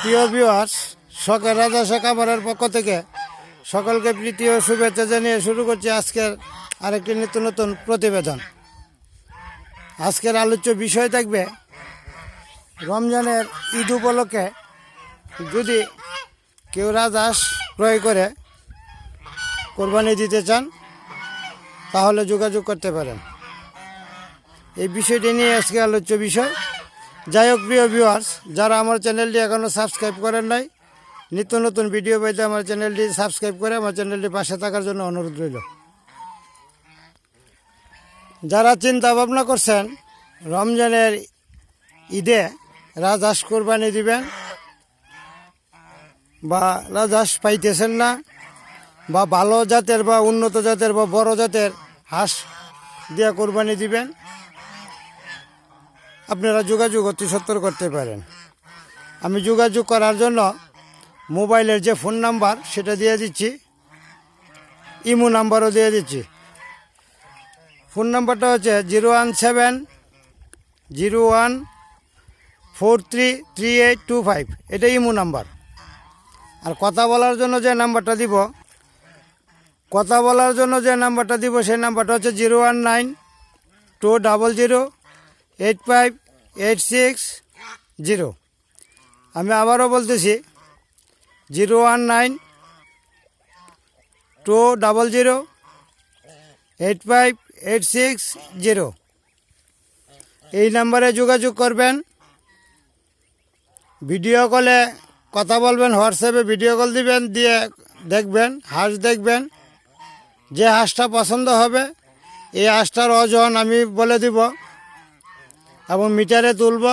প্রিয় ভিউয়ার্স শখের রাজা শেখ পক্ষ থেকে সকলকে প্রীতি ও শুভেচ্ছা জানিয়ে শুরু করছি আজকের আরেকটি নিত্য নতুন প্রতিবেদন। আজকের আলোচ্য বিষয় থাকবে, রমজানের ঈদ উপলক্ষে যদি কেউ রাজহাঁস ক্রয় করে, কোরবানি দিতে চান, তাহলে যোগাযোগ করতে পারেন। এই বিষয়টি নিয়ে আজকে আলোচ্য বিষয়। যাই হোক, প্রিয় ভিউয়ার্স যারা আমার চ্যানেলটি এখনও সাবস্ক্রাইব করেন নাই, নিত্য নতুন ভিডিও পাইতে আমার চ্যানেলটি সাবস্ক্রাইব করে আমার চ্যানেলটি পাশে থাকার জন্য অনুরোধ রইল। যারা চিন্তা ভাবনা করছেন, রমজানের ঈদে রাজহাঁস কোরবানি দিবেন বা রাজহাঁস পাইতেছেন না, বা ভালো জাতের বা উন্নত জাতের বা বড় জাতের হাঁস দিয়ে কোরবানি দিবেন আপনারা যোগাযোগ অতি সত্তর করতে পারেন। আমি যোগাযোগ করার জন্য মোবাইলের যে ফোন নাম্বার, সেটা দিয়ে দিচ্ছি। ইমো নাম্বারও দিয়ে দিচ্ছি। ফোন নাম্বারটা হচ্ছে zero one seven zero one four three three eight two five. এটা ইমো নাম্বার। আর কথা বলার জন্য যে নাম্বারটা দিব, কথা বলার জন্য যে নাম্বারটা দিব, সেই নাম্বারটা হচ্ছে zero one nine two double zero eight five eight six zero আমি আবারও বলতেছি zero one nine two double zero eight five eight six zero এই নাম্বারে যোগাযোগ করবেন। ভিডিও কলে কথা বলবেন, হোয়াটসঅ্যাপে ভিডিও কল দিবেন, দিয়ে দেখবেন, হাঁস দেখবেন, যে হাঁসটা পছন্দ হবে, এই হাঁসটার ওজন আমি বলে দিব। এবং মিটারে তুলব,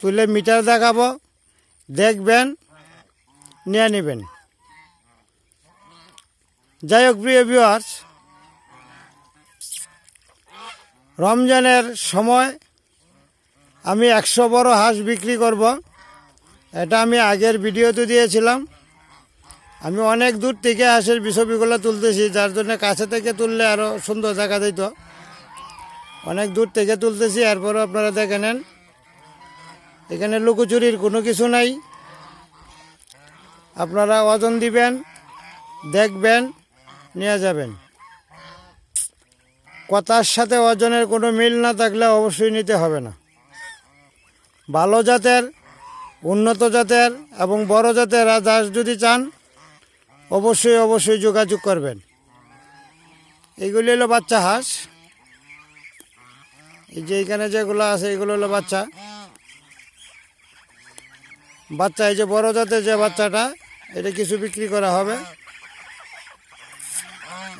তুলে মিটার দেখাবো, দেখবেন, নিয়ে নেবেন। যাই হোক, প্রিয় ভিউয়ার্স রমজানের সময় আমি একশো বড় হাঁস বিক্রি করব। এটা আমি আগের ভিডিওতে দিয়েছিলাম। আমি অনেক দূর থেকে হাঁসের ছবিগুলো তুলতেছি, যার জন্য কাছে থেকে তুললে আরও সুন্দর দেখা দিত। অনেক দূর থেকে তুলতেছি, এরপরও আপনারা দেখে নেন। এখানে লুকোচুরির কোনো কিছু নাই। আপনারা ওজন দিবেন, দেখবেন, নিয়ে যাবেন। কথার সাথে ওজনের কোনো মিল না থাকলে অবশ্যই নিতে হবে না। ভালো জাতের, উন্নত জাতের এবং বড় জাতের রাজহাঁস যদি চান, অবশ্যই অবশ্যই যোগাযোগ করবেন। এইগুলি হলো বাচ্চা হাঁস। এই যে এখানে যেগুলো আছে, এগুলো হলো বাচ্চা। বাচ্চা, এই যে বড় জাতের যে বাচ্চাটা, এটা কিছু বিক্রি করা হবে।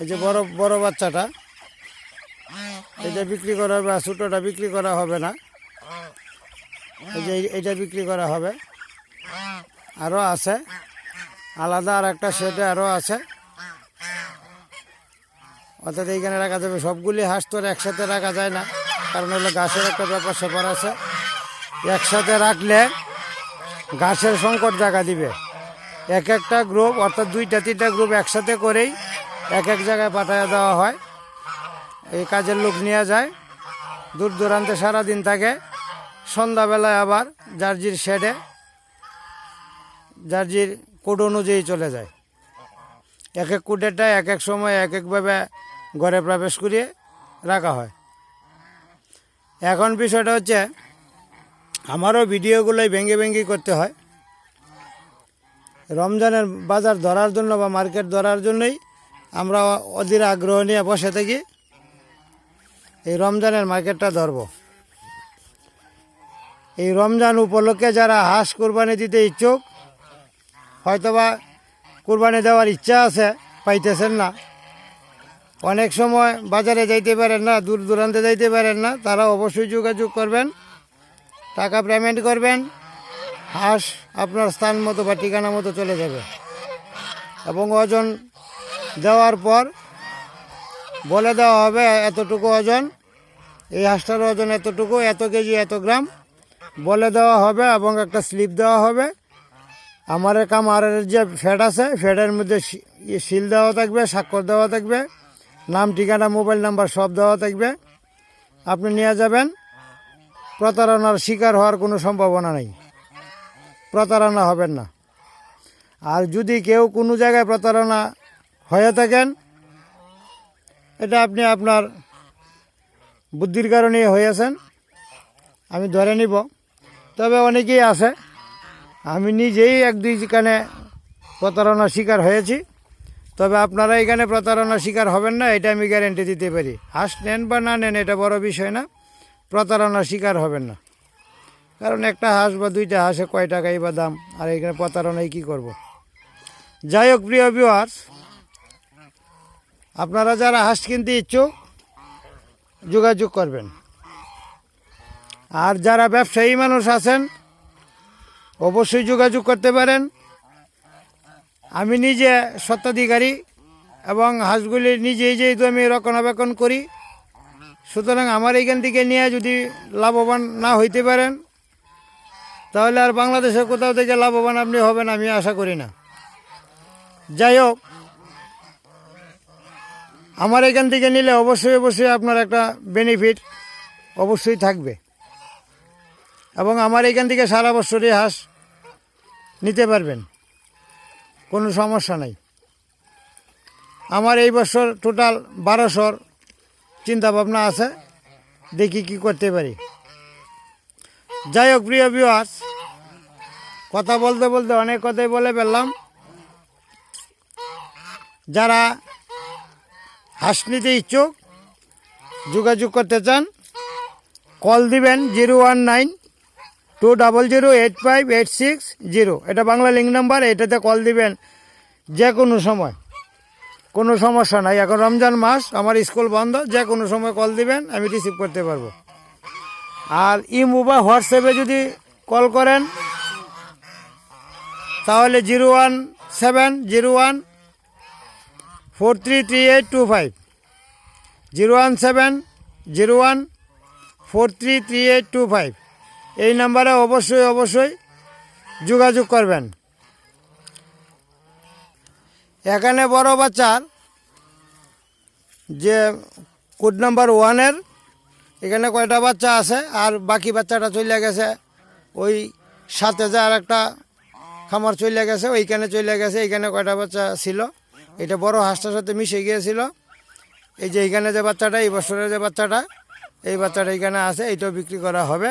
এই যে বড় বড় বাচ্চাটা, এটা বিক্রি করা হবে, আর ছোটোটা বিক্রি করা হবে না। এই যে এটা বিক্রি করা হবে। আরও আছে। আলাদা আর একটা সেটে আরও আছে। অর্থাৎ এইখানে রাখা যাবে। সবগুলি হাঁস তো একসাথে রাখা যায় না। কারণ হলো গাছের একটা ব্যাপার স্যাপার আছে। একসাথে রাখলে গাছের সংকট জায়গা দিবে। এক একটা গ্রুপ, অর্থাৎ দুইটা, তিনটা গ্রুপ একসাথে করেই এক এক জায়গায় পাঠায় দেওয়া হয়। এই কাজের লোক নিয়ে যায়। দূর দূরান্তে সারাদিন থাকে। সন্ধ্যাবেলায় আবার জার্জির শেডে, জার্জির কোড অনুযায়ী চলে যায়। এক এক কুটেরটা এক এক সময় এক একভাবে ঘরে প্রবেশ করিয়ে রাখা হয়। এখন বিষয়টা হচ্ছে, আমারও ভিডিওগুলোই ভেঙে ভেঙে করতে হয়। রমজানের বাজার ধরার জন্য বা মার্কেট ধরার জন্যই আমরা অধীর আগ্রহ নিয়ে বসে থাকি, এই রমজানের মার্কেটটা ধরব। এই রমজান উপলক্ষে যারা হাঁস কোরবানি দিতে ইচ্ছুক, হয়তোবা কোরবানি দেওয়ার ইচ্ছা আছে, পাইতেছেন না। অনেক সময় বাজারে যাইতে পারেন না, দূর দূরান্তে যাইতে পারেন না, তারা অবশ্যই যোগাযোগ করবেন, টাকা পেমেন্ট করবেন, হাঁস আপনার স্থান মতো বা ঠিকানা মতো চলে যাবে। এবং ওজন দেওয়ার পর বলে দেওয়া হবে এতটুকু ওজন, এই হাঁসটার ওজন এতটুকু, এত কেজি, এত গ্রাম। বলে দেওয়া হবে এবং একটা স্লিপ দেওয়া হবে। আমার কামারের যে ফ্যাট আছে, ফ্যাটের মধ্যে ইয়ে সিল দেওয়া থাকবে, স্বাক্ষর দেওয়া থাকবে। নাম, ঠিকানা, মোবাইল নাম্বার সব দেওয়া থাকবে। আপনি নিয়ে যাবেন। প্রতারণার শিকার হওয়ার কোনো সম্ভাবনা নেই। প্রতারণা হবেন না। আর যদি কেউ কোনো জায়গায় প্রতারণা হয়ে থাকেন, এটা আপনি আপনার বুদ্ধির কারণে হয়েছেন। আমি ধরে নিব। তবে অনেকেই আছে। আমি নিজেই এক দুই কানে প্রতারণার শিকার হয়েছি। তবে আপনারা এখানে প্রতারণার শিকার হবেন না, এটা আমি গ্যারেন্টি দিতে পারি। হাঁস নেন বা না নেন, এটা বড় বিষয় না। প্রতারণার শিকার হবেন না। কারণ একটা হাঁস বা দুইটা হাঁসে কয় টাকাই বা দাম, আর এখানে প্রতারণায় কী করব। যাই হোক, প্রিয় ভিউয়ার্স আপনারা যারা হাঁস কিনতে ইচ্ছুক, যোগাযোগ করবেন। আর যারা ব্যবসায়ী মানুষ আছেন, অবশ্যই যোগাযোগ করতে পারেন। আমি নিজে স্বত্বাধিকারী এবং হাঁসগুলি নিজেই যেহেতু আমি রক্ষণাবেক্ষণ করি। সুতরাং আমার এইখান থেকে নিয়ে যদি লাভবান না হইতে পারেন, তাহলে আর বাংলাদেশের কোথাও থেকে লাভবান আপনি হবেন আমি আশা করি না। যাই হোক, আমার এখান থেকে নিলে অবশ্যই অবশ্যই আপনার একটা বেনিফিট অবশ্যই থাকবে। এবং আমার এখান থেকে সারা বছরই হাঁস নিতে পারবেন। কোনো সমস্যা নাই। আমার এই বছর টোটাল বারোশোর চিন্তা ভাবনা আছে, দেখি কি করতে পারি। যাই হোক, প্রিয় ভিউয়ার্স কথা বলতে বলতে অনেক কথাই বলে ফেললাম। যারা হাঁস নিতে ইচ্ছুক, যোগাযোগ করতে চান কল দিবেন zero one nine two double zero eight five eight six zero এটা বাংলা লিঙ্ক নাম্বার এটাতে কল দিবেন যে কোনো সময়। কোনো সমস্যা নাই। এখন রমজান মাস, আমার স্কুল বন্ধ যে কোনো সময় কল দিবেন, আমি রিসিভ করতে পারব। আর ইমো বা হোয়াটসঅ্যাপে যদি কল করেন, তাহলে zero one seven zero one four three three eight two five zero one seven zero one four three three eight two five এই নাম্বারে অবশ্যই অবশ্যই যোগাযোগ করবেন। এখানে বড় বাচ্চার যে কোড নাম্বার ওয়ানের, এখানে কয়টা বাচ্চা আছে আর বাকি বাচ্চাটা চলে গেছে, ওই যে আর একটা খামার চলে গেছে, ওইখানে চলে গেছে এইখানে কয়টা বাচ্চা ছিল, এটা বড় হাঁসটার সাথে মিশে গিয়েছিল। এই যে এইখানে যে বাচ্চাটা, এই বছরের যে বাচ্চাটা, এই বাচ্চাটা এইখানে আছে, এইটাও বিক্রি করা হবে।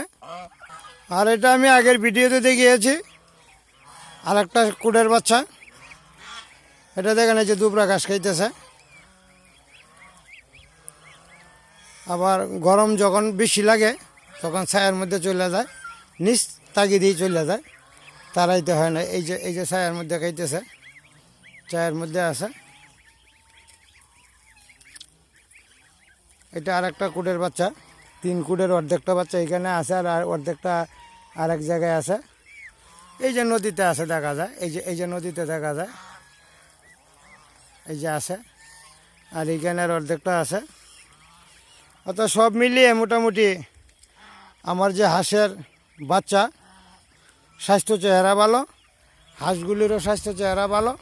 আর এটা আমি আগের ভিডিওতে দেখিয়েছি। আর একটা কুটের বাচ্চা। এটা দেখেন এই যে দুবরা ঘাস খাইতেছে। আবার গরম যখন বেশি লাগে, তখন ছায়ার মধ্যে চলে যায়। নিচ তাগি দিয়ে চলে যায়। তারাইতে হয় না। এই যে এই যে ছায়ার মধ্যে খাইতেছে। ছায়ার মধ্যে আছে। এটা আর একটা কুটের বাচ্চা। তিন কুটের অর্ধেকটা বাচ্চা এখানে আছে আর অর্ধেকটা আর এক জায়গায় আছে। এই যে নদীতে আছে, দেখা যায়। এই যে এই যে নদীতে দেখা যায়। এই যে আছে। আর এইখানের অর্ধেকটা আছে। অর্থাৎ সব মিলিয়ে মোটামুটি আমার যে হাঁসের বাচ্চা, স্বাস্থ্য চেহারা ভালো, হাঁসগুলিরও স্বাস্থ্য চেহারা ভালো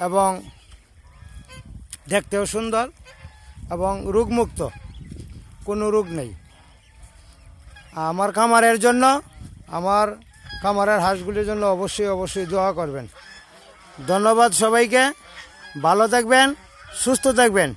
এবং দেখতেও সুন্দর এবং রোগমুক্ত। কোনো রোগ নেই। আমার খামারের জন্য আমার খামারের হাঁসগুলির জন্য অবশ্যই অবশ্যই দোয়া করবেন। ধন্যবাদ সবাইকে। ভালো থাকবেন সুস্থ থাকবেন।